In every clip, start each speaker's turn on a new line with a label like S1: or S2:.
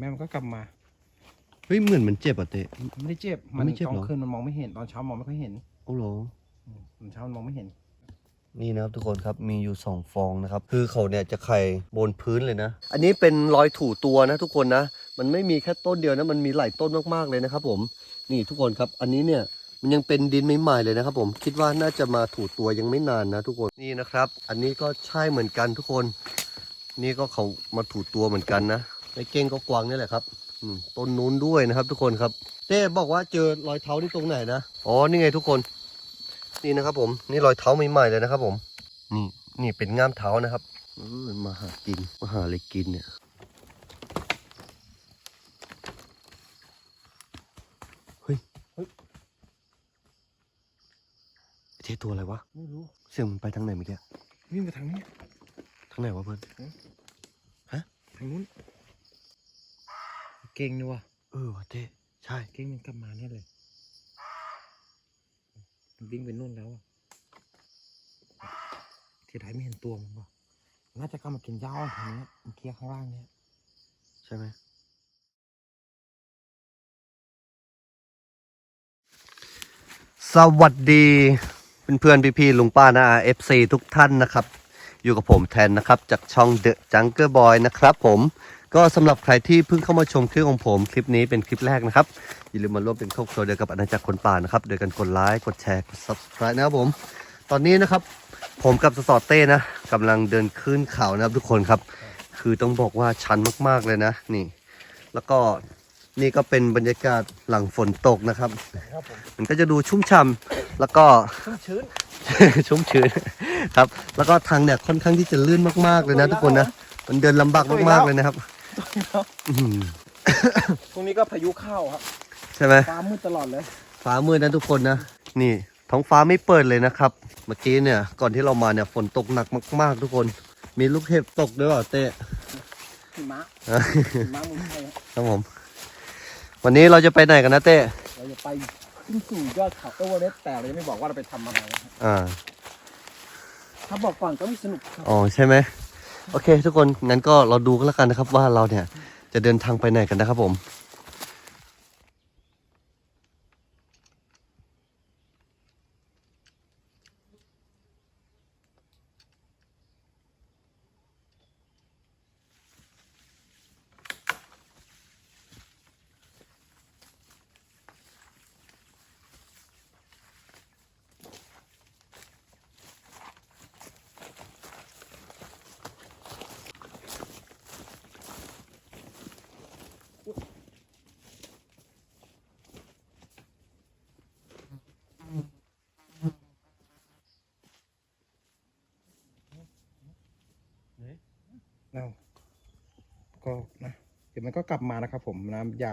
S1: แม่มันก็กลับมา
S2: เฮ้ยเหมือนมันเจ็บอะเตะ
S1: ไม่ได้เจ็บ
S2: มั
S1: มันน
S2: ไม่เจ็บ
S1: ตอ
S2: เหร
S1: น
S2: อ
S1: คืนมันมองไม่เห็นตอนเช้ามองไม่ค่อยเห็น
S2: โอ้โห
S1: อืมตอนเช้ามันมองไม่เห็น
S2: นี่นะครับทุกคนครับมีอยู่สองฟองนะครับ คือเขาเนี่ยจะไข่บนพื้นเลยนะ อันนี้เป็นรอยถูตัวนะทุกคนนะ มันไม่มีแค่ต้นเดียวนะ มันมีหลายต้นมากๆเลยนะครับผม นี่ทุกคนครับ อันนี้เนี่ยมันยังเป็นดินใหม่ๆเลยนะครับผม คิดว่าน่าจะมาถูตัวยังไม่นานนะทุกคน นี่นะครับ อันนี้ก็ใช่เหมือนกันทุกคน นี่ก็เขามาถูตัวเหมือนกันนะ ไอ้เก้งก็กวางนี่แหละครับอืมต้นนู้นด้วยนะครับ ทุกคนครับเต้บอกว่าเจอรอยเท้าที่ตรงไหนนะอ๋อนี่ไงทุกคน นี่นะครับ ผมนี่รอยเท้าใหม่ๆเลยนะครับ ผม นี่นี่เป็นง่ามเท้านะครับเออมาหากินมาหาอะไรกินเนี่ยเฮ้ยเฮ้ยไอ้เจ๊ตัวอะไรวะ
S1: ไม่รู้
S2: เสียงมันไปทางไหนเมื่อกี้
S1: วิ่งไปทางนี้
S2: ทางไหนวะเพื่อน
S1: ทางนู้นเก่งนี่วะ
S2: เออวะเจ๊ใช่
S1: เก่งมันกลับมาเนี่ยเลยมันวิ่งไปนู่นแล้วอะที่ไหนไม่เห็นตัวมันวะน่าจะกลับมากินหญ้าทางเนี้ยเมื่อกี้ข้างล่างเนี้ย
S2: ใช่ไหมสวัสดีเพื่อนๆพี่ๆลุงป้านะเอฟซีทุกท่านนะครับ อยู่กับผมแทนนะครับ จากช่อง The Jungle Boy นะครับผม ก็สำหรับใครที่เพิ่งเข้ามาชมคลิปของผมคลิปนี้เป็นคลิปแรกนะครับ อย่าลืมมาร่วมเป็นครอบครัวเดียวกับอาณาจักรคนป่านะครับโดยการกดไลค์กดแชร์กด subscribe นะครับผม ตอนนี้นะครับผมกับสสอเต้นะกำลังเดินขึ้นเขานะครับทุกคนครับ คือต้องบอกว่าชันมากๆเลยนะนี่ แล้วก็นี่ก็เป็นบรรยากาศหลังฝนตกนะครับ
S1: ครับผม
S2: มันก็จะดูชุ่มฉ่ำแล้วก็
S1: ชุ่มชื้น
S2: ชุ่มชื้นครับ แล้วก็ทางเนี่ยค่อนข้างที่จะลื่นมากๆเลยนะทุกคนนะ มันเดินลำบากมากๆเลยนะครับ อื้อหือ
S1: ตรงนี้ก็พายุเข้าครับ
S2: ใช่ไหม
S1: ฟ้ามืดตลอดเลย
S2: ฟ้ามืดนะทุกคนนะ นี่ท้องฟ้าไม่เปิดเลยนะครับ เมื่อกี้เนี่ย ก่อนที่เรามาเนี่ยฝนตกหนักมาก ๆ ทุกคน มีลูกเห็บตกด้วยเปล่าเต้
S1: หิมะหิมะเมืองไทยครับ
S2: ครับผม วันนี้เราจะไปไหนกันนะเต้
S1: เราจะไปขึ้นสู่ยอดเขาเอเวอเรสต์แต่เรายังไม่บอกว่าเราไปทำอะไรนะครับ
S2: อ่า
S1: ถ้าบอกก่อนก็ไม่สนุกครับ
S2: อ๋อใช่ไหม โอเค ทุกคนงั้นก็เราดูกันแล้วกันนะครับว่าเราเนี่ยจะเดินทางไปไหนกันนะครับผม
S1: เราก็นะเดี๋ยวมันก็กลับมานะครับผมนะอย่า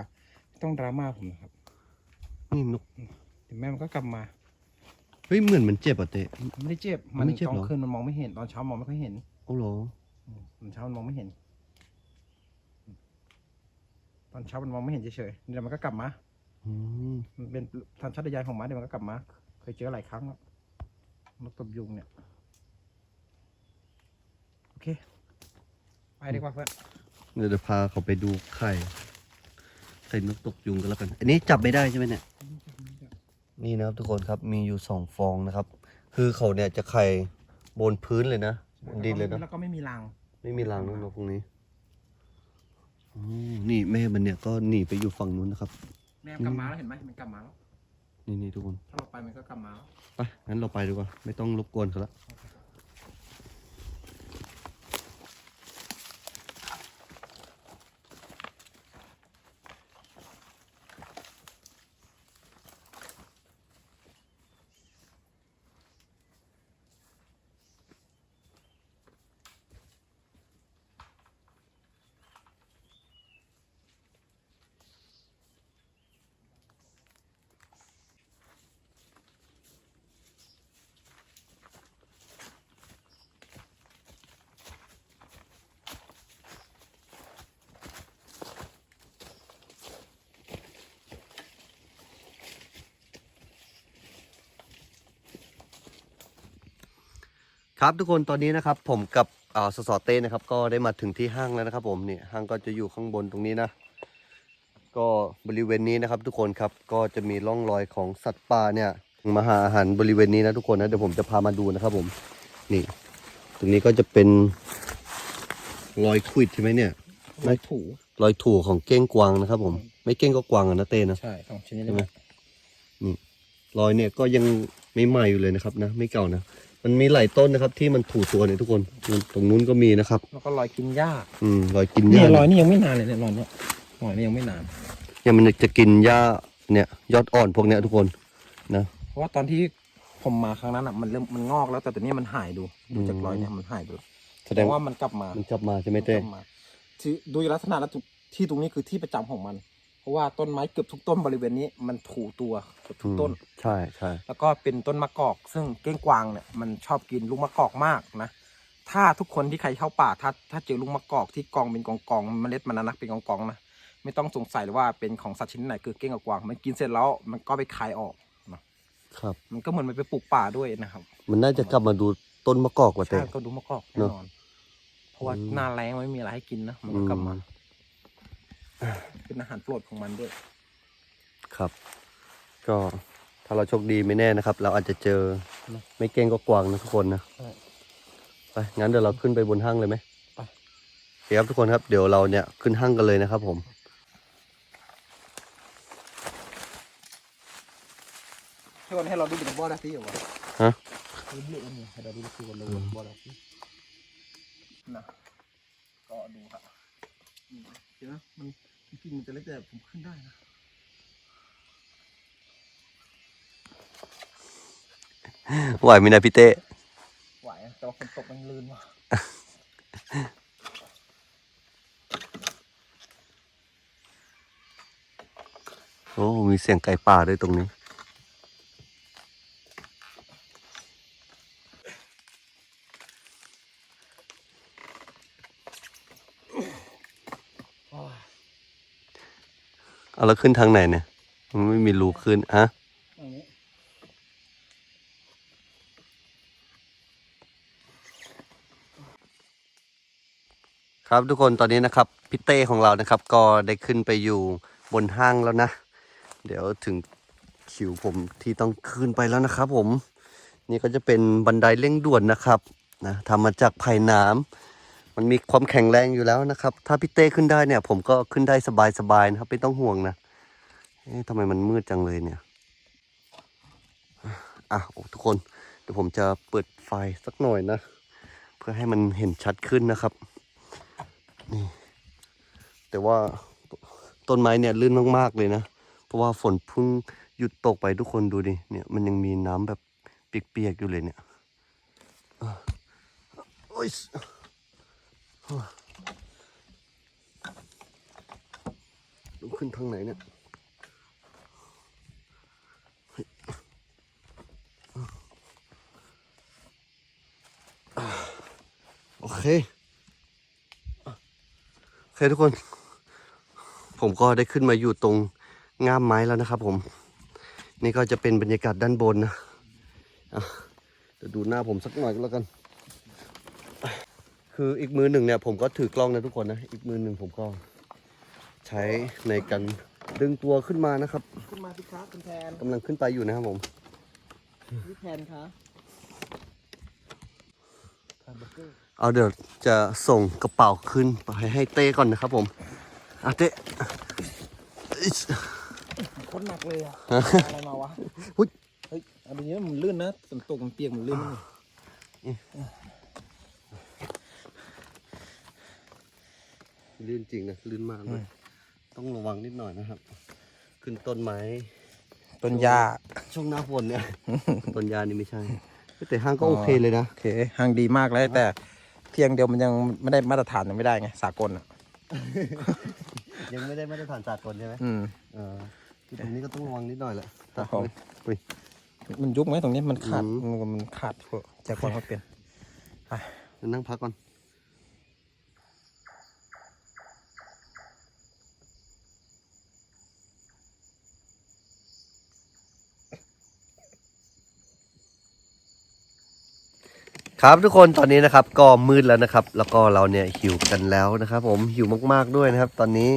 S1: ไม่ต้องดราม่าผมนะครับ
S2: นี่นก
S1: เดี๋ยวแม่มันก็กลับมา
S2: เฮ้ยเหมือนมันเจ็บอะเต้
S1: มันไม่ได้เจ็บ
S2: มั
S1: มันน
S2: ไม่เจ็บ
S1: ตอ
S2: เหร
S1: น
S2: อ
S1: คืนมันมองไม่เห็นตอนเช้ามองไม่ค่อยเห็น
S2: โอ้โห
S1: อืมตอนเช้ามันมองไม่เห็น ตอนเช้ามันมองไม่เห็นเฉยๆเดี๋ยวมันก็กลับมา
S2: อืม
S1: มันเป็นทันชัตยานของมันเดี๋ยวมันก็กลับมา เคยเจอหลายครั้งแล้วนกตบยุงเนี่ย โอเค ไปดีกว่าเพื่อน
S2: เดี๋ยวจะพาเขาไปดูไข่ไข่นกตกยุงกันแล้วกัน อันนี้จับไม่ได้ใช่ไหมเนี่ย นี่นะครับทุกคนครับมีอยู่สองฟองนะครับ คือเขาเนี่ยจะไข่บนพื้นเลยนะบนดินเลยนะ
S1: แล้วก็ไม่มีรัง
S2: ไม่มีรังนะนกพวกนี้อ๋อนี่แม่มันเนี่ยก็หนีไปอยู่ฝั่งนู้นนะครับ
S1: แม่มันกลับมาแล้วเห็นไหมมันกลับมาแล้ว
S2: นี่นี่ทุกคน
S1: ถ้าเราไปมันก็กลับมาแล้ว
S2: ไปงั้นเราไปดีกว่า ไม่ต้องรบกวนเขาละ ครับทุกคนตอนนี้นะครับผมกับอ่าสสเต้นะครับ ก็ได้มาถึงที่ห้างแล้วนะครับ ผมนี่ห้างก็จะอยู่ข้างบนตรงนี้นะ ก็บริเวณนี้นะครับ ทุกคนครับก็จะมีร่องรอยของสัตว์ป่าเนี่ยมาหาอาหารบริเวณนี้นะทุกคนนะเดี๋ยวผมจะพามาดูนะครับ ผมนี่ ตรงนี้ก็จะเป็นรอยขวิดใช่ไหมเนี่ย
S1: ไม่ถู
S2: รอยถูของเก้งกวางนะครับ ผม ไม่เก้งก็กวางอะนะเต้นะ
S1: ใช่สองชนิด
S2: ใช่
S1: นี้
S2: ไหมรอยเนี่ยก็ยังไม่ใหม่อยู่เลยนะครับนะ ไม่เก่านะ มันมีหลายต้นนะครับ ที่มันถูตัวเนี่ยทุกคนตรงนู้นก็มีนะครับ
S1: แล้วก็รอยกินหญ้า
S2: อืมรอยกินห
S1: นี่
S2: ญ้าร
S1: อยนี่ยังไม่นานเลยเนี่ยรอยเนี้ยรอยนี่ยังไม่นาน
S2: เนี่ยมันจะกินหญ้าเนี่ยยอดอ่อนพวกเนี้ยทุกคนนะ
S1: เพราะว่าตอนที่ผมมาครั้งนั้นอะมันเริ่มมันงอกแล้วแต่ตอนนี้มันหายดูดูจากรอยเนี่ยมันหายดู
S2: แสดงว่า
S1: ว่ามันกลับมา
S2: มันจับมาใช่ไหมเต้
S1: กลับมาที่ดูลักษณะแล้วทุกที่ตรงนี้คือที่ประจำของมันเพ ราะว่าต้นไม้เกือบทุกต้นบริเวณนี้มันถูตัวเกือบทุกต้น
S2: อืมใช่ใช่
S1: แล้วก็เป็นต้นมะกอก ซึ่งเก้งกวางเนี่ยมันชอบกินลูกมะกอกมากนะ ถ้าทุกคนที่ใครเข้าป่าถ้าถ้าเจอลูกมะกอกที่กองเป็นกองกองๆเมล็ดมันนะนะเป็นกองกองๆนะไม่ต้องสงสัยเลยว่าเป็นของสัตว์ชนิดไหนคือเก้งกับกวาง มันกินเสร็จแล้วมันก็ไปคายออกนะครับ มันก็เหมือนมันไปปลูกป่าด้วยนะครับ
S2: มันน่าจะกลับมาดูต้นมะกอกว่าเต้
S1: ใช่ก็ดูมะกอกแน่นอน เพราะว่า
S2: อืม
S1: หน้าแรงมันไม่มีอะไรให้กินนะมันก็กลับมา เป็นอาหารโปรดของมันด้วย
S2: ครับ ก็ถ้าเราโชคดีไม่แน่นะครับ เราอาจจะเจอ
S1: นะ
S2: ไม่เก้งก็กวางนะทุกคนนะ
S1: ใช่
S2: ไปงั้นเดี๋ยวเราขึ้นไปบนห้างเลยไหม
S1: ไป
S2: โอเคครับทุกคนครับเดี๋ยวเราเนี่ยขึ้นห้างกันเลยนะครับ ผม
S1: ให้วันให้เราดูเป็นบอดาซี่เหรอวะ
S2: ฮะ
S1: ดูเลือดอันนี้ให้เราดูคือวันเลยบอดาซี่นะก็ดูครับอืมเห็นไหมมัน จริงๆมันจะเล็กแต่ผมขึ้นได้นะ
S2: ไหวไหมนะพี่เต้
S1: ไหวอะแต่ว่าฝนตกมันลื่นว่ะ
S2: โอ้มีเสียงไก่ป่าด้วยตรงนี้ เอาแล้วขึ้นทางไหนเนี่ย มันไม่มีรูขึ้นอะครับทุกคนตอนนี้นะครับพี่เต้ของเรานะครับ ก็ได้ขึ้นไปอยู่บนห้างแล้วนะ เดี๋ยวถึงคิวผมที่ต้องขึ้นไปแล้วนะครับ ผม นี่ก็จะเป็นบันไดเร่งด่วนนะครับนะทำมาจากไผ่น้ำ มันมีความแข็งแรงอยู่แล้วนะครับ ถ้าพี่เต้ขึ้นได้เนี่ย ผมก็ขึ้นได้สบายๆนะครับไม่ต้องห่วงนะเอ๊ะทำไมมันมืดจังเลยเนี่ยอะโอ้ทุกคนเดี๋ยวผมจะเปิดไฟสักหน่อยนะ เพื่อให้มันเห็นชัดขึ้นนะครับ นี่ แต่ว่าต้นไม้เนี่ยลื่นมากๆเลยนะ เพราะว่าฝนเพิ่งหยุดตกไปทุกคนดูดิเนี่ยมันยังมีน้ำแบบเปียกๆอยู่เลยเนี่ยโอ้ย ต้องขึ้นทางไหนเนี่ยโอเค โอเคทุกคน ผมก็ได้ขึ้นมาอยู่ตรงง่ามไม้แล้วนะครับผม นี่ก็จะเป็นบรรยากาศด้านบนนะเดี๋ยวดูหน้าผมสักหน่อยก็แล้วกัน คืออีกมือหนึ่งเนี่ยผมก็ถือกล้องนะทุกคนนะ อีกมือหนึ่งผมก็ใช้ในการดึงตัวขึ้นมานะครับ
S1: ขึ้นมาสิครับคุณแทน
S2: กำลังขึ้นไปอยู่นะครับผม
S1: พี่แทนคะแทนเบอร์เกอร์
S2: เอาเดี๋ยวจะส่งกระเป๋าขึ้นไปให้เต้ก่อนนะครับผมอะเต้อิ๊ช
S1: โคตรหนักเลยอะ
S2: ฮะ
S1: อะไรมาวะ
S2: หุ้ย
S1: เฮ้ยอันนี้มันลื่นนะฝนตกมันเปียกมันลื่นนะนี่
S2: ลื่นจริงนะลื่นมากเลยต้องระวังนิดหน่อยนะครับ ขึ้นต้นไม้
S1: ต้นหญ้า
S2: ช่วงหน้าฝนเนี่ยต้นยานี่ไม่ใช่แต่ห้างก็โอเคเลยนะ
S1: โอเคห่างดีมากเลยแต่เพียงเดียวมันยังไม่ได้มาตรฐานยังไม่ได้ไงสากลอะ
S2: ยังไม่ได้มาตรฐานสากลใช่ไหม
S1: อืม
S2: เออคือตรงนี้ก็ต้องระวังนิดหน่อยแหละ
S1: ครับผม
S2: อุ้ย
S1: มันยุบไหมตรงนี้มันขาด
S2: อืม
S1: มันมันขาดเถอะจากความเขาเป็น
S2: นั่งพักก่อน ครับทุกคนตอนนี้นะครับก็มืดแล้วนะครับ แล้วก็เราเนี่ยหิวกันแล้วนะครับ ผมหิวมากๆด้วยนะครับ ตอนนี้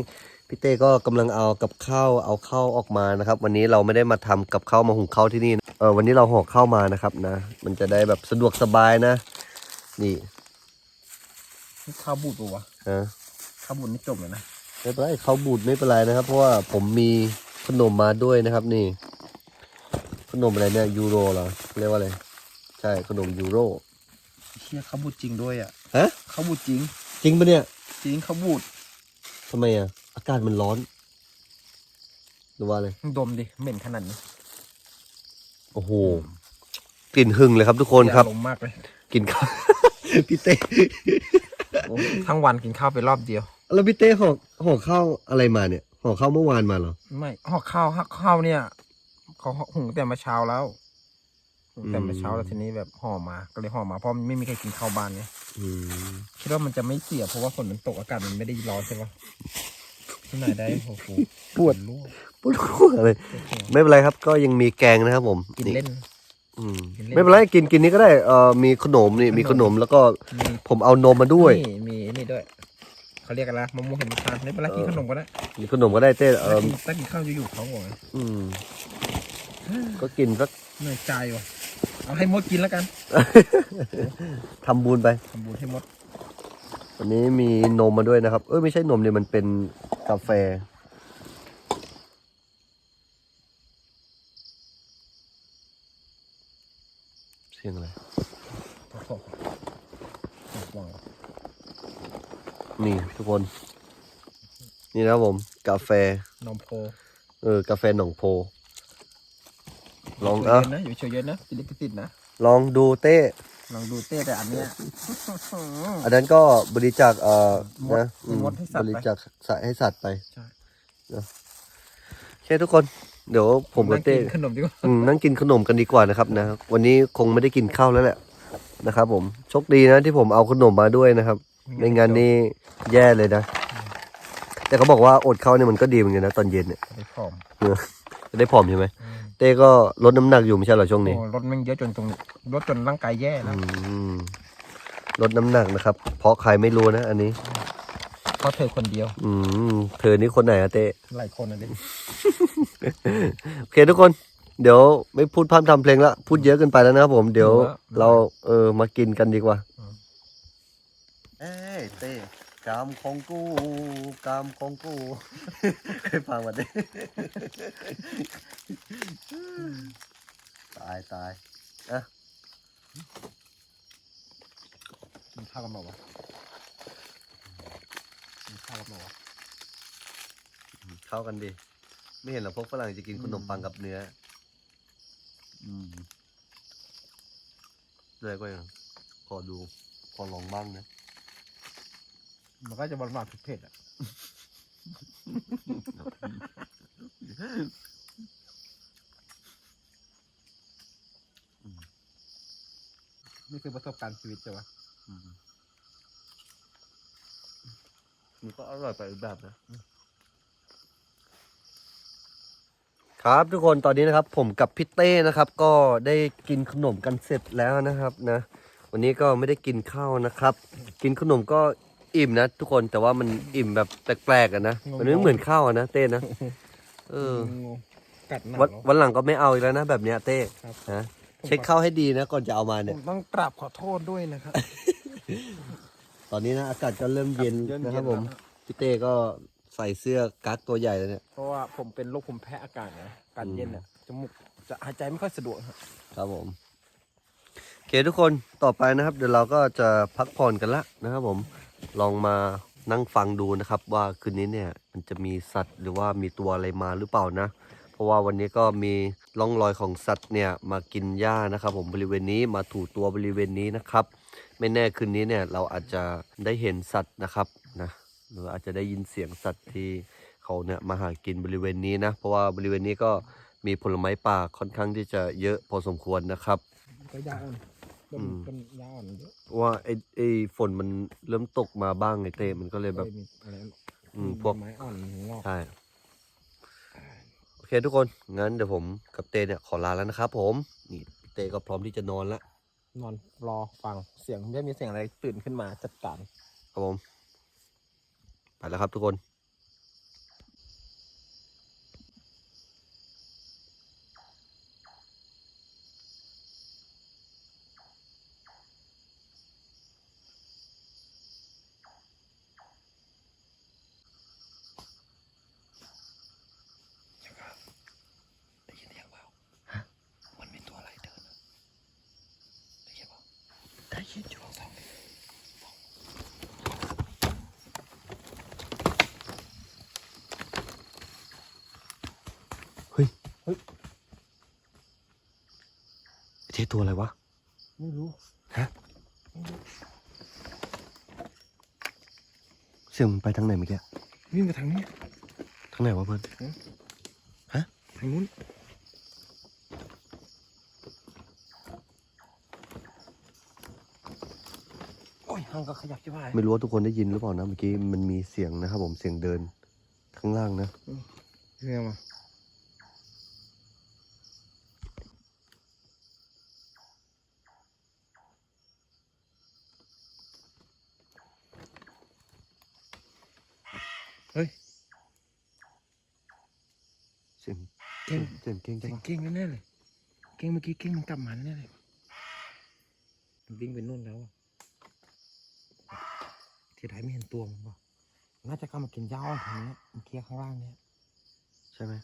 S2: พี่เต้ก็กำลังเอากับข้าวเอาข้าวออกมานะครับ วันนี้เราไม่ได้มาทำกับข้าวมาหุงข้าวที่นี่นะเออวันนี้เราห่อข้าวมานะครับนะ มันจะได้แบบสะดวกสบายนะ นี่
S1: ข้าวบูดปะวะ
S2: ฮะ
S1: ข้าวบูดนี่จบเลยนะ
S2: ไม่เป็นไรข้าวบูดไม่เป็นไรนะครับ เพราะว่าผมมีขนมมาด้วยนะครับ นี่ ขนมอะไรเนี่ยยูโรเหรอเรียกว่าอะไรใช่ขนมยูโร
S1: เชี่ยข้าวบูดจริงด้วยอะ
S2: ฮะ
S1: ข้าวบูดจริง
S2: จริงปะเนี่ย
S1: จริงข้าวบูด
S2: ทำไมอะ อากาศมันร้อน หรือว่าอะไร
S1: ดมดิ เหม็นขนาดนี้
S2: โอ้โห กลิ่นหึงเลยครับทุกคนครับ
S1: ลมณ์มากเลย
S2: กินข้าว พี่เต้
S1: ทั้งวันกินข้าวไปรอบเดียว
S2: แล้วพี่เต้ห่อห่อข้าวอะไรมาเนี่ยห่อข้าวเมื่อวานมาเหรอ
S1: ไม่ห่อข้าวห่อข้าวเนี่ย เขาหุงแต่มาเช้าแล้วหุง แต่มาเช้าแล้วทีนี้แบบห่อมา ก็เลยห่อมาเพราะมันไม่มีใครกินข้าวบ้านไง
S2: อืม
S1: คิดว่ามันจะไม่เสียเพราะว่าฝนมันตกอากาศมันไม่ได้ร้อนใช่ปะที่ไหนได้โอ้โห
S2: ปวด
S1: รั่ว
S2: ปวดหัวเลย ไม่เป็นไรครับ ก็ยังมีแกงนะครับผม
S1: กินเล่น
S2: อืม
S1: กินเล่น
S2: ไม่เป็นไรกินกินนี้ก็ได้เอ่อมีขนมนี่มีขนมแล้วก็
S1: มี
S2: ผมเอานมมาด้วย
S1: นี่มีนี่ด้วยเขาเรียกกันละมะม่วงเห็นทานไม่เป็นไรกินขนมก็ได้
S2: มีขนมก็ได้เต้เอ
S1: ถ้า
S2: อ
S1: กินถ้ากินข้าวจะอยู่ท้องหัว
S2: อืมก็กินสัก
S1: เหนื่อยใจว่ะ เอาให้มดกินแล้วกัน
S2: ทำบุญไป
S1: ทำบุญให้มด
S2: วันนี้มีนมมาด้วยนะครับ เอ้ยไม่ใช่นมเนี่ยมันเป็นกาแฟ เสียงอะไร
S1: โอ้โหหวัง
S2: นี่ทุกคน นี่นะครับผม กาแฟ
S1: นมโพ
S2: เออกาแฟหนองโพ ลอง
S1: เฉย
S2: อะ
S1: เย็นนะอยู่เฉยเย็นนะติดลิขสิทธิ์นะ
S2: ลองดูเต้
S1: ลองดูเต้แต่อันเนี้ย
S2: อันนั้นก็บริจาคเอ่อ
S1: มด
S2: นะอื
S1: มดให้สัตว์
S2: บ
S1: ไป
S2: ริจาคสัตว์ให้สัตว์ไป
S1: ใช่
S2: โอเคทุกคนเดี๋ยวผมกับ
S1: นั่ง
S2: เต้
S1: กินขนมดีกว่า
S2: อืมนั่งกินขนมกันดีกว่านะครับนะวันนี้คงไม่ได้กินข้าวแล้วแหละนะครับ ผมโชคดีนะที่ผมเอาขนมมาด้วยนะครับไม่งั้นนี่แย่เลยนะ แต่เขาบอกว่าอดข้าวเนี่ยมันก็ดีเหมือนกันนะตอนเย็นเนี่ย
S1: ไปผอม
S2: จะได้ผอมใช่ไหม
S1: อืม
S2: เต้ก็ลดน้ำหนักอยู่ไม่ใช่เหรอช่วงนี้
S1: โอ้รถแมันเยอะจนตรงรถจนร่างกายแย่แล้ว
S2: อืมลดน้ำหนักนะครับ เพราะใครไม่รู้นะอันนี้
S1: เพราะเธอคนเดียว
S2: อืมเธอนี่คนไหนอะเต้
S1: หลายคนนะเด็ก
S2: โอเคทุกคน เดี๋ยวไม่พูดพร่ำทำเพลงละพูดเยอะเกินไปแล้วนะครับผมเดี๋ยวเราเออมากินกันดีกว่า เอ้ยเต้ กามของกูกามของกูให้ฟังมาดิตายตายอะ
S1: กินข้าวกันเปล่าวะกินข้าวกันเปล่าวะ
S2: เข้ากันดีไม่เห็นหรอพวกฝรั่งจะกินขนมปังกับเนื้ออืมเลยก็ยังขอดูขอลองบ้างนะ
S1: มันก็จะหวานๆเผ็ดๆอะนี่คือประสบการณ์ชีวิตใช่ปะ
S2: อืมมันก็อร่อยไปอีกแบบนะ ครับทุกคนตอนนี้นะครับ ผมกับพี่เต้นะครับ ก็ได้กินขนมกันเสร็จแล้วนะครับนะ วันนี้ก็ไม่ได้กินข้าวนะครับ กินขนมก็ อิ่มนะทุกคนแต่ว่ามันอิ่มแบบแปลกๆอะนะมันไม่เหมือนข้าวอะนะเต้นะเออ
S1: งงกัดหนัก
S2: วัน
S1: เนอะ
S2: วันหลังก็ไม่เอาอีกแล้วนะแบบเนี้ยเต้
S1: ครับ
S2: นะเช็คข้าวให้ดีนะ ก่อนจะเอามา
S1: ผ
S2: เนี่ย
S1: มต้องกราบขอโทษด้วยนะครับ
S2: ตอนนี้นะอากาศก็เริ่มเย็น
S1: เริ่มเย็น
S2: นะครับผม
S1: แล้ว
S2: พี่เต้ก็ใส่เสื้อกั๊กตัวใหญ่แล้วเนี่ย
S1: เพราะว่าผมเป็นโรคภูมิแพ้อากาศนะอากาศเย็นเนี่ยจมูกจะหายใจไม่ค่อยสะดวกครับ
S2: ครับผมโอเคทุกคนต่อไปนะครับ เดี๋ยวเราก็จะพักผ่อนกันละนะครับผม ลองมานั่งฟังดูนะครับว่าคืนนี้เนี่ยมันจะมีสัตว์หรือว่ามีตัวอะไรมาหรือเปล่านะ เพราะว่าวันนี้ก็มีร่องรอยของสัตว์เนี่ยมากินหญ้านะครับผมบริเวณนี้มาถูตัวบริเวณนี้นะครับ ไม่แน่คืนนี้เนี่ยเราอาจจะได้เห็นสัตว์นะครับนะหรืออาจจะได้ยินเสียงสัตว์ที่เขาเนี่ยมาหากินบริเวณนี้นะ เพราะว่าบริเวณนี้ก็มีผลไม้ป่าค่อนข้างที่จะเยอะพอสมควรนะครับ
S1: ก็ยาอ่อน ต้น
S2: อืม
S1: ต้นยาอ่อนเยอะ
S2: ว่าไอ้ไอ้ฝนมันเริ่มตกมาบ้างไงเต้มันก็เลยแบบ
S1: เลยมีอะไร
S2: อืมพวก
S1: ไม้อ่อนงอก
S2: ใช่โอเคทุกคนงั้นเดี๋ยวผมกับเต้เนี่ยขอลาแล้วนะครับผมนี่เต้ก็พร้อมที่จะนอนละ
S1: นอนรอฟังเสียงไม่มีเสียงอะไรตื่นขึ้นมาจัดการ
S2: ครับผมไปแล้วครับทุกคน
S1: ได้ยินเสียงเปล่าฮะมันมีตัวอะไรเดินอะได้ยินเปล่าได้ยินอยู่ลองฟังดิ
S2: เฮ้ย
S1: เฮ้ย
S2: เจ๊ ตัวอะไรวะ
S1: ไม่รู้
S2: ฮะเสียงมันไปทางไหนเมื่อกี้
S1: วิ่งไปทางนี้
S2: ทางไหนวะเพื่อน
S1: ทางนู้นโอ้ยห้างก็ขยับชิบหาย
S2: ไม่รู้ว่าทุกคนได้ยินหรือเปล่านะเมื่อกี้มันมีเสียงนะครับผมเสียงเดินข้างล่างนะ
S1: เรียกมาเฮ้ย
S2: เสียง
S1: เก่ง
S2: เสียงเก่ง
S1: เสี
S2: ใช่
S1: ยง
S2: ปะ
S1: เก่งแน่ๆเลยเก่งเมื่อกี้เก่งมันกลับมาแน่เลยมันวิ่งไปนู่นแล้วอะที่ไหนไม่เห็นตัวมันป่ะน่าจะเข้ามากินหญ้าอ่อนทางเนี้ยเมื่อกี้ข้างล่างเนี้ย
S2: ใช่ไหม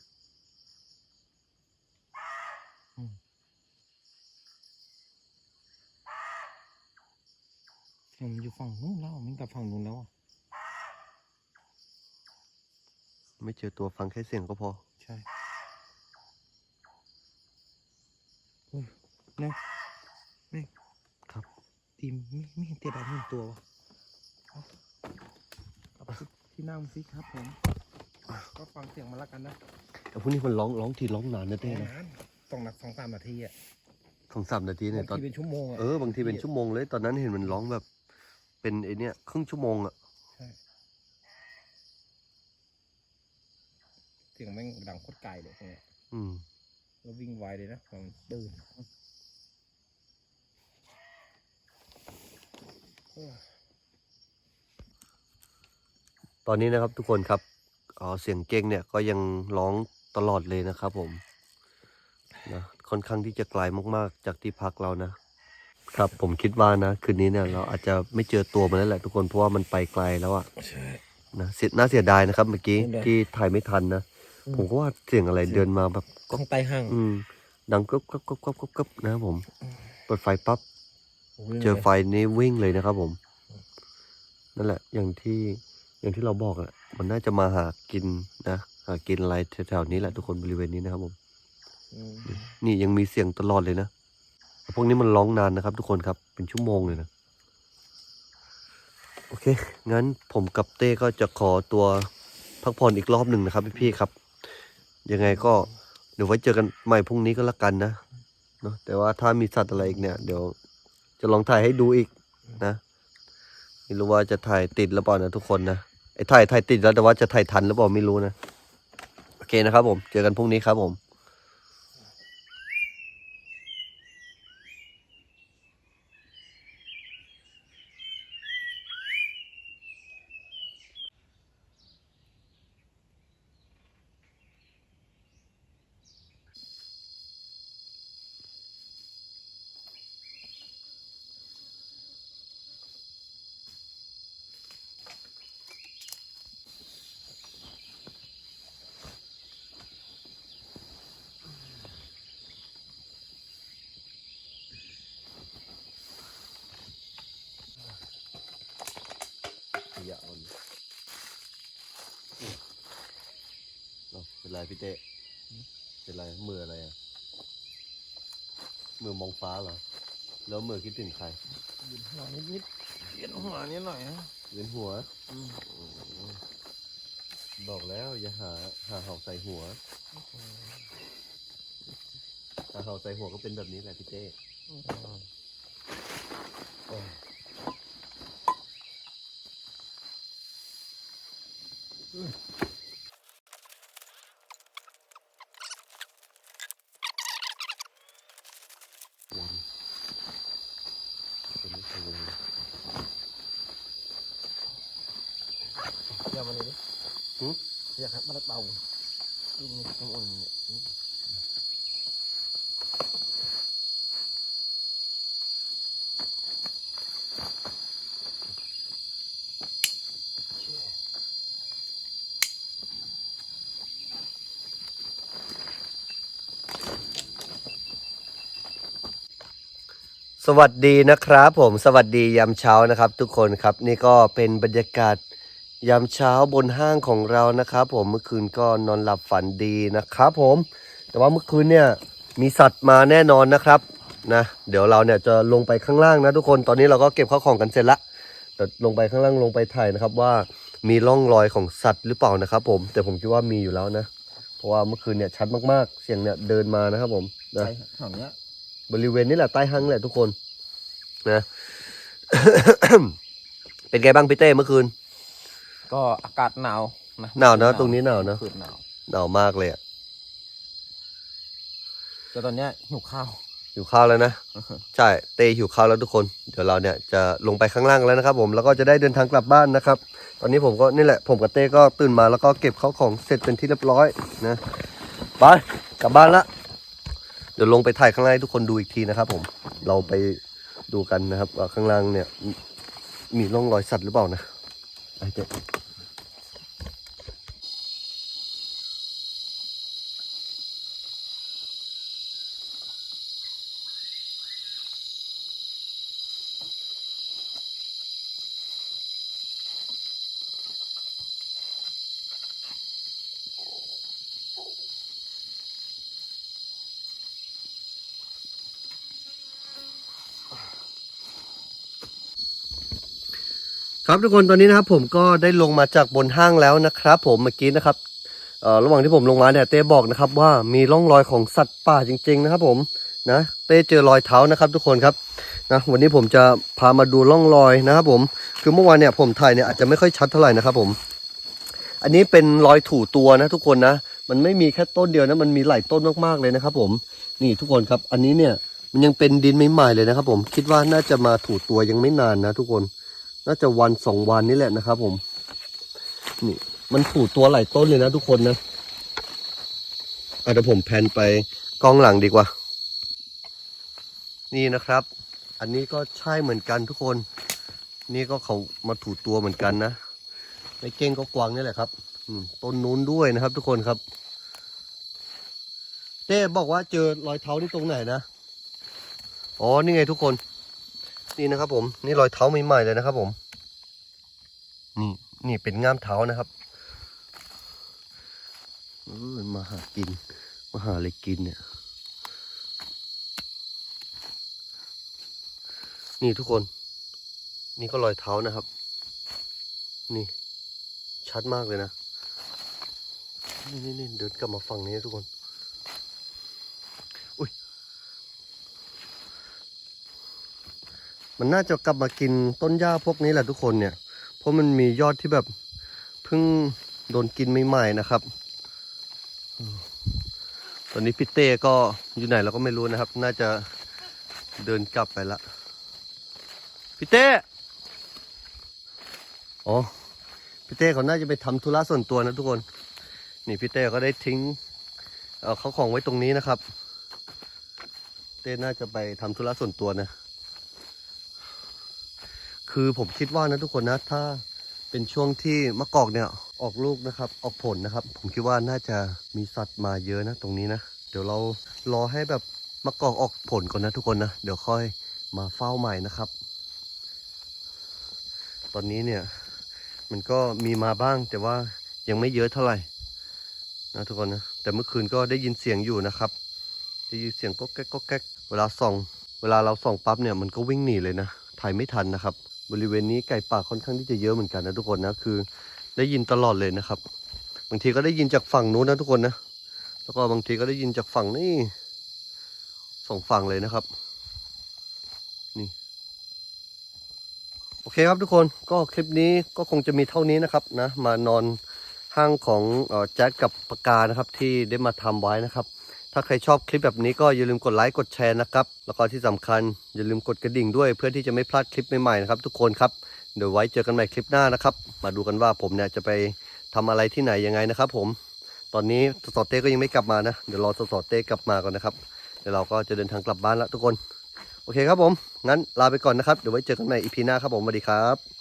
S1: เสียงมันอยู่ฝั่งนู้นแล้วมันกลับฝั่งนู้นแล้วอะ
S2: ไม่เจอตัวฟังแค่เสียงก็พอ
S1: ใช่เฮ้ยเนี่ยเนี่ย
S2: ครับ
S1: ทีมไม่ไม่เห็นเตียดายไม่เห็นตัววะเอาเอาไปที่นั่งสิครับผม ก็ฟังเสียงมาแล้วกันนะ
S2: แต่พวกนี้มันร้องร้องทีร้องนานนะเต้นะ
S1: นานสองนาสองสามนาทีอะ
S2: สองสามนาทีเนี่ย
S1: บาง
S2: ตอน
S1: ทีเป็นชั่วโมงอะ
S2: เออบางทีเป็นชั่วโมงเลย ตอนนั้นเห็นมันร้องแบบ เป็นไอเนี้ยครึ่งชั่วโมงอะ
S1: ใช่เสียงแม่งดังโคตรไกลเลยตรงเนี้ย
S2: อืม
S1: แล้ววิ่งไวเลยนะมันตื่นเออ
S2: ตอนนี้นะครับทุกคนครับอ๋อเสียงเก้งเนี่ยก็ยังร้องตลอดเลยนะครับผมนะค่อนข้างที่จะไกลมากๆ จากที่พักเรานะ ครับผมคิดว่านะ คืนนี้เนี่ย เราอาจจะไม่เจอตัวมันแล้วแหละทุกคนเพราะว่ามันไปไกลแล้วอะ
S1: ใช่
S2: นะเสียน่าเสียดายนะครับ เมื่อกี้
S1: เสียดาย
S2: ที่ถ่ายไม่ทันนะ
S1: อืม
S2: ผมก็ว่าเสียงอะไรเดินมาแบบ
S1: กล้องไต้ห้าง
S2: อืมดังก๊บก๊บก๊บก๊บก๊บก๊บนะครับผมเปิดไฟปั๊บ
S1: วิ่ง
S2: เจอ
S1: ลย
S2: ไฟนี้วิ่งเลยนะครับผม นั่นแหละ อย่างที่อย่างที่เราบอกอะมันน่าจะมาหากินนะหากินอะไรแถวๆนี้แหละทุกคนบริเวณนี้นะครับผม
S1: อืม
S2: นี่ยังมีเสียงตลอดเลยนะแต่พวกนี้มันร้องนานนะครับ ทุกคนครับเป็นชั่วโมงเลยนะโอเค งั้นผมกับเต้ก็จะขอตัวพักผ่อนอีกรอบหนึ่งนะครับพี่ๆครับ ยังไงก็เดี๋ยวไว้เจอกันใหม่พรุ่งนี้ก็แล้วกันนะเนาะแต่ว่าถ้ามีสัตว์อะไรอีกเนี่ยเดี๋ยว จะลองถ่ายให้ดูอีกนะไม่รู้ว่าจะถ่ายติดหรือเปล่านะทุกคนนะไอ้ถ่ายถ่ายติดแล้วแต่ว่าจะถ่ายทันหรือเปล่าไม่รู้นะโอเคนะครับผม เจอกันพรุ่งนี้ครับผม ขยะอ่อนเอาเป็น ไรพี่เต้เป็นไรมืออะไรอะมือมองฟ้าเหรอ แล้วมือคิดถึงใคร
S1: เวียนหัวนิดๆเวียนหัวนิดหน่อยนะ
S2: เวียนหัว
S1: อืม
S2: โอ้โหบอกแล้วอย่าหา หาเห่าใส่หัว หาเห่าใส่หัวก็เป็นแบบนี้แหละพี่เต้โอ้ยวน อยากให้มันเบาดูนี่ข้างบนเนี่ย สวัสดีนะครับผมสวัสดียามเช้านะครับ ทุกคนครับนี่ก็เป็นบรรยากาศยามเช้าบนห้างของเรานะครับ ผมเมื่อคืนก็นอนหลับฝันดีนะครับ ผม แต่ว่าเมื่อคืนเนี่ยมีสัตว์มาแน่นอนนะครับนะเดี๋ยวเราเนี่ยจะลงไปข้างล่างนะทุกคนตอนนี้เราก็เก็บข้าวของกันเสร็จละเดี๋ยวลงไปข้างล่างลงไปถ่ายนะครับว่ามีร่องรอยของสัตว์หรือเปล่านะครับ ผมแต่ผมคิดว่ามีอยู่แล้วนะ เพราะว่าเมื่อคืนเนี่ยชัดมากๆ เสียงเนี่ยเดินมานะครับผมนะ
S1: ใช่แถวเนี้ย
S2: บริเวณนี้แหละใต้ห้างนี่แหละทุกคนนะเป็นไงบ้างพี่เต้เมื่อคืน
S1: ก็อากาศหนาวนะ
S2: หนาวนะตรงนี้หนาวนะ
S1: คืนหนาว
S2: หนาวมากเลยอะ
S1: แต่ตอนเนี้ยหิวข้าว
S2: หิวข้าวแล้วนะใช่เต้หิวข้าวแล้วทุกคน เดี๋ยวเราเนี่ยจะลงไปข้างล่างแล้วนะครับ ผมแล้วก็จะได้เดินทางกลับบ้านนะครับ ตอนนี้ผมก็นี่แหละ ผมกับเต้ก็ตื่นมาแล้วก็เก็บข้าวของเสร็จเป็นที่เรียบร้อยนะไปกลับบ้านละ เดี๋ยวลงไปถ่ายข้างล่างให้ทุกคนดูอีกทีนะครับผมเราไปดูกันนะครับว่าข้างล่างเนี่ย มีร่องรอยสัตว์หรือเปล่านะไปเต้ค ทุกคนตอนนี้นะครับผมก็ได้ลงมาจากบนห้างแล้วนะครับ ผมเมื่อกี้นะครับระหว่างที่ผมลงมาเนี่ยเต้บอกนะครับว่ามีร่องรอยของสัตว์ป่าจริง ๆ นะครับ ผมนะเต้เจอรอยเท้านะครับ ทุกคนครับนะวันนี้ผมจะพามาดูร่องรอยนะครับผม คือเมื่อวานเนี่ยผมถ่ายเนี่ยอาจจะไม่ค่อยชัดเท่าไหร่นะครับผม อันนี้เป็นรอยถูตัวนะ ทุกคนนะ มันไม่มีแค่ต้นเดียวนะ มันมีหลายต้นมากๆเลยนะครับ ผม นี่ทุกคนครับ อันนี้เนี่ยมันยังเป็นดินใหม่ๆเลยนะครับ ผม คิดว่าน่าจะมาถูตัวยังไม่นานนะ ทุกคน น่าจะวันสองวันนี่แหละนะครับผม นี่ มันถูตัวหลายต้นเลยนะทุกคนนะอะเดี๋ยวผมแพนไปกล้องหลังดีกว่า นี่นะครับ อันนี้ก็ใช่เหมือนกันทุกคน นี่ก็เขามาถูตัวเหมือนกันนะในเก้งก็กวางนี่แหละครับต้นนู้นด้วยนะครับ ทุกคนครับเต้บอกว่าเจอรอยเท้าที่ตรงไหนนะ อ๋อ นี่ไงทุกคน นี่นะครับ ผมนี่รอยเท้าใหม่ๆเลยนะครับ ผม นี่นี่เป็นง่ามเท้านะครับมาหากิน มาหาอะไรกินเนี่ย นี่ทุกคน นี่ก็รอยเท้านะครับ นี่ ชัดมากเลยนะ นี่นี่เดินกลับมาฝั่งนี้ทุกคน มันน่าจะกลับมากินต้นหญ้าพวกนี้แหละทุกคนเนี่ย เพราะมันมียอดที่แบบเพิ่งโดนกินใหม่ๆนะครับ ตอนนี้พี่เต้ก็อยู่ไหนเราก็ไม่รู้นะครับ น่าจะเดินกลับไปละพี่เต้อ๋อพี่เต้เขาน่าจะไปทำธุระส่วนตัวนะทุกคน นี่พี่เต้ก็ได้ทิ้งเอ่อเขาของไว้ตรงนี้นะครับ เต้น่าจะไปทำธุระส่วนตัวนะ คือผมคิดว่านะทุกคนนะถ้าเป็นช่วงที่มะกอกเนี่ยออกลูกนะครับ ออกผลนะครับ ผมคิดว่าน่าจะมีสัตว์มาเยอะนะตรงนี้นะ เดี๋ยวเรารอให้แบบมะกอกออกผลก่อนนะทุกคนนะ เดี๋ยวค่อยมาเฝ้าใหม่นะครับ ตอนนี้เนี่ยมันก็มีมาบ้างแต่ว่ายังไม่เยอะเท่าไหร่นะทุกคนนะ แต่เมื่อคืนก็ได้ยินเสียงอยู่นะครับ ได้ยินเสียงก็แก๊กก็แก๊กเวลาส่อง เวลาเราส่องปั๊บเนี่ยมันก็วิ่งหนีเลยนะถ่ายไม่ทันนะครับ บริเวณนี้ไก่ป่าค่อนข้างที่จะเยอะเหมือนกันนะทุกคนนะคือ ได้ยินตลอดเลยนะครับ บางทีก็ได้ยินจากฝั่งนู้นนะทุกคนนะแล้วก็บางทีก็ได้ยินจากฝั่งนี่สองฝั่งเลยนะครับ นี่ โอเคครับทุกคนก็คลิปนี้ก็คงจะมีเท่านี้นะครับนะ มานอนห้างของแจ๊ดกับปากกานะครับ ที่ได้มาทำไว้นะครับ ถ้าใครชอบคลิปแบบนี้ก็อย่าลืมกดไลค์กดแชร์นะครับ แล้วก็ที่สำคัญอย่าลืมกดกระดิ่งด้วยเพื่อที่จะไม่พลาดคลิปใหม่ๆนะครับทุกคนครับเดี๋ยวไว้เจอกันใหม่คลิปหน้านะครับ มาดูกันว่าผมเนี่ยจะไปทำอะไรที่ไหนยังไงนะครับ ผม ตอนนี้สสเต้ก็ยังไม่กลับมานะ เดี๋ยวรอสสเต้กลับมาก่อนนะครับ เดี๋ยวเราก็จะเดินทางกลับบ้านแล้วทุกคน โอเคครับผม งั้นลาไปก่อนนะครับ เดี๋ยวไว้เจอกันใหม่อีพีหน้าครับผมสวัสดีครับ